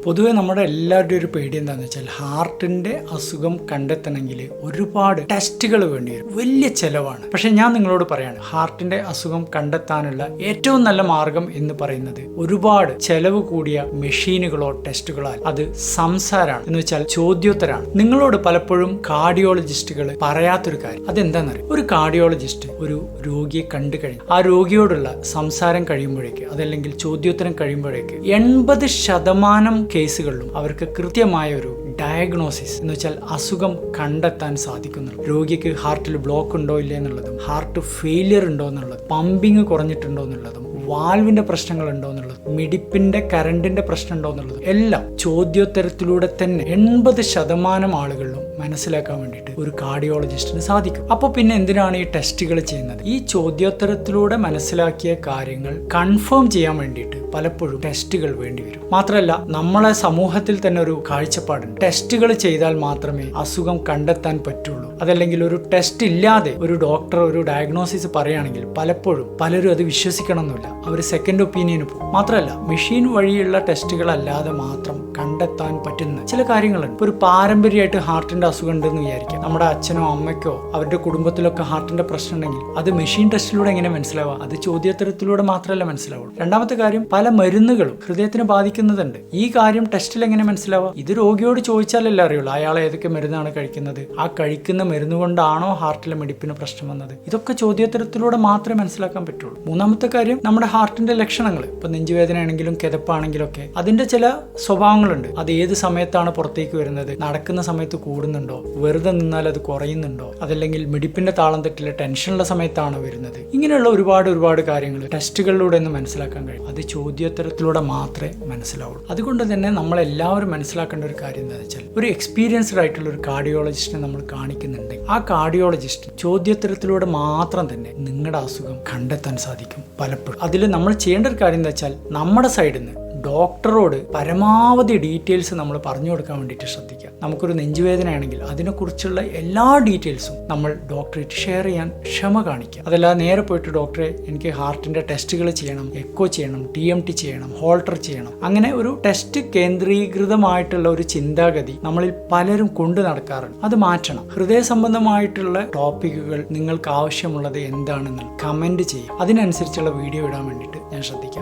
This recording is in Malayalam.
പൊതുവെ നമ്മുടെ എല്ലാവരുടെയും ഒരു പേടി എന്താണെന്ന് വെച്ചാൽ ഹാർട്ടിന്റെ അസുഖം കണ്ടെത്തണമെങ്കിൽ ഒരുപാട് ടെസ്റ്റുകൾ വേണ്ടി വരും. വലിയ ചിലവാണ്. പക്ഷെ ഞാൻ നിങ്ങളോട് പറയാണ് ഹാർട്ടിന്റെ അസുഖം കണ്ടെത്താനുള്ള ഏറ്റവും നല്ല മാർഗം എന്ന് പറയുന്നത് ഒരുപാട് ചെലവ് കൂടിയ മെഷീനുകളോ ടെസ്റ്റുകളോ. അത് സംസാരമാണ്. എന്ന് വെച്ചാൽ ചോദ്യോത്തരാണ്. നിങ്ങളോട് പലപ്പോഴും കാർഡിയോളജിസ്റ്റുകൾ പറയാത്തൊരു കാര്യം. അതെന്താണെന്നറിയാം ഒരു കാർഡിയോളജിസ്റ്റ് ഒരു രോഗിയെ കണ്ടു കഴിഞ്ഞു ആ രോഗിയോടുള്ള സംസാരം കഴിയുമ്പോഴേക്ക് അതല്ലെങ്കിൽ ചോദ്യോത്തരം കഴിയുമ്പോഴേക്ക് എൺപത് ശതമാനം കേസുകളിലും അവർക്ക് കൃത്യമായ ഒരു ഡയഗ്നോസിസ് എന്ന് വെച്ചാൽ അസുഖം കണ്ടെത്താൻ സാധിക്കുന്നു. രോഗിക്ക് ഹാർട്ടിൽ ബ്ലോക്ക് ഉണ്ടോ ഇല്ലേ എന്നുള്ളതും ഹാർട്ട് ഫെയിലിയർ ഉണ്ടോ എന്നുള്ളതും പമ്പിങ് കുറഞ്ഞിട്ടുണ്ടോ എന്നുള്ളതും വാൽവിന്റെ പ്രശ്നങ്ങൾ ഉണ്ടോ എന്നുള്ളത് മിടിപ്പിന്റെ കറണ്ടിന്റെ പ്രശ്നം ഉണ്ടോ എന്നുള്ളത് എല്ലാം ചോദ്യോത്തരത്തിലൂടെ തന്നെ എൺപത് ശതമാനം ആളുകളിലും മനസ്സിലാക്കാൻ വേണ്ടിയിട്ട് ഒരു കാർഡിയോളജിസ്റ്റിന് സാധിക്കും. അപ്പോൾ പിന്നെ എന്തിനാണ് ഈ ടെസ്റ്റുകൾ ചെയ്യുന്നത്? ഈ ചോദ്യോത്തരത്തിലൂടെ മനസ്സിലാക്കിയ കാര്യങ്ങൾ കൺഫേം ചെയ്യാൻ വേണ്ടിയിട്ട് പലപ്പോഴും ടെസ്റ്റുകൾ വേണ്ടി വരും. മാത്രമല്ല നമ്മളെ സമൂഹത്തിൽ തന്നെ ഒരു കാഴ്ചപ്പാടുണ്ട്. ടെസ്റ്റുകൾ ചെയ്താൽ മാത്രമേ അസുഖം കണ്ടെത്താൻ പറ്റുള്ളൂ. അതല്ലെങ്കിൽ ഒരു ടെസ്റ്റ് ഇല്ലാതെ ഒരു ഡോക്ടർ ഒരു ഡയഗ്നോസിസ് പറയുകയാണെങ്കിൽ പലപ്പോഴും പലരും അത് വിശ്വസിക്കണമെന്നില്ല. അവർ സെക്കൻഡ് ഒപ്പീനിയന് പോകും. മാത്രമല്ല മെഷീൻ വഴിയുള്ള ടെസ്റ്റുകൾ അല്ലാതെ മാത്രം കണ്ടെത്താൻ പറ്റുന്ന ചില കാര്യങ്ങളുണ്ട്. ഒരു പാരമ്പര്യമായിട്ട് ഹാർട്ടിന്റെ അസുഖം ഉണ്ടെന്ന് വിചാരിക്കാം. നമ്മുടെ അച്ഛനോ അമ്മയ്ക്കോ അവരുടെ കുടുംബത്തിലൊക്കെ ഹാർട്ടിന്റെ പ്രശ്നം ഉണ്ടെങ്കിൽ അത് മെഷീൻ ടെസ്റ്റിലൂടെ എങ്ങനെ മനസ്സിലാവുക? അത് ചോദ്യോത്തരത്തിലൂടെ മാത്രമല്ല മനസ്സിലാവുള്ളൂ. രണ്ടാമത്തെ കാര്യം പല മരുന്നുകളും ഹൃദയത്തിന് ബാധിക്കുന്നതുണ്ട് ഈ കാര്യം ടെസ്റ്റിൽ എങ്ങനെ മനസ്സിലാവുക? ഇത് രോഗിയോട് ചോദിച്ചാലല്ലേ അറിയുള്ളൂ അയാൾ ഏതൊക്കെ മരുന്നാണ് കഴിക്കുന്നത്? ആ കഴിക്കുന്ന മരുന്ന് കൊണ്ടാണോ ഹാർട്ടിലെ മെടിപ്പിന് പ്രശ്നം വന്നത്? ഇതൊക്കെ ചോദ്യോത്തരത്തിലൂടെ മാത്രമേ മനസ്സിലാക്കാൻ പറ്റുള്ളൂ. മൂന്നാമത്തെ കാര്യം നമ്മുടെ ഹാർട്ടിന്റെ ലക്ഷണങ്ങൾ ഇപ്പൊ നെഞ്ചുവേദന ആണെങ്കിലും കിതപ്പാണെങ്കിലും ഒക്കെ അതിന്റെ ചില സ്വഭാവങ്ങളുണ്ട്. അത് ഏത് സമയത്താണ് പുറത്തേക്ക് വരുന്നത്? നടക്കുന്ന സമയത്ത് കൂടുന്നുണ്ടോ? വെറുതെ നിന്നാൽ അത് കുറയുന്നുണ്ടോ? അതല്ലെങ്കിൽ മിടിപ്പിന്റെ താളം തെറ്റിലെ ടെൻഷനുള്ള സമയത്താണ് വരുന്നത്? ഇങ്ങനെയുള്ള ഒരുപാട് ഒരുപാട് കാര്യങ്ങൾ ടെസ്റ്റുകളിലൂടെ ഒന്ന് മനസ്സിലാക്കാൻ കഴിയും. അത് ചോദ്യോത്തരത്തിലൂടെ മാത്രമേ മനസ്സിലാവുള്ളൂ. അതുകൊണ്ട് തന്നെ നമ്മൾ എല്ലാവരും മനസ്സിലാക്കേണ്ട ഒരു കാര്യം എന്താണെന്ന് വെച്ചാൽ ഒരു എക്സ്പീരിയൻസ്ഡ് ആയിട്ടുള്ള ഒരു കാർഡിയോളജിസ്റ്റിനെ നമ്മൾ കാണിക്കുന്നുണ്ട് ആ കാർഡിയോളജിസ്റ്റ് ചോദ്യോത്തരത്തിലൂടെ മാത്രം തന്നെ നിങ്ങളുടെ അസുഖം കണ്ടെത്താൻ സാധിക്കും പലപ്പോഴും. അതിൽ നമ്മൾ ചെയ്യേണ്ട ഒരു കാര്യം എന്താ വെച്ചാൽ നമ്മുടെ സൈഡിൽ നിന്ന് ഡോക്ടറോട് പരമാവധി ഡീറ്റെയിൽസ് നമ്മൾ പറഞ്ഞു കൊടുക്കാൻ വേണ്ടിയിട്ട് ശ്രദ്ധിക്കുക. നമുക്കൊരു നെഞ്ചുവേദനയാണെങ്കിൽ അതിനെക്കുറിച്ചുള്ള എല്ലാ ഡീറ്റെയിൽസും നമ്മൾ ഡോക്ടറേറ്റ് ഷെയർ ചെയ്യാൻ ക്ഷമ കാണിക്കുക. അതല്ലാതെ നേരെ പോയിട്ട് ഡോക്ടറെ എനിക്ക് ഹാർട്ടിന്റെ ടെസ്റ്റുകൾ ചെയ്യണം എക്കോ ചെയ്യണം ടി എം ടി ചെയ്യണം ഹോൾട്ടർ ചെയ്യണം. അങ്ങനെ ഒരു ടെസ്റ്റ് കേന്ദ്രീകൃതമായിട്ടുള്ള ഒരു ചിന്താഗതി നമ്മളിൽ പലരും കൊണ്ടു നടക്കാറുണ്ട്. അത് മാറ്റണം. ഹൃദയ സംബന്ധമായിട്ടുള്ള ടോപ്പിക്കുകൾ നിങ്ങൾക്ക് ആവശ്യമുള്ളത് എന്താണെന്ന് കമന്റ് ചെയ്യുക. അതിനനുസരിച്ചുള്ള വീഡിയോ ഇടാൻ വേണ്ടിയിട്ട് ഞാൻ ശ്രദ്ധിക്കാം.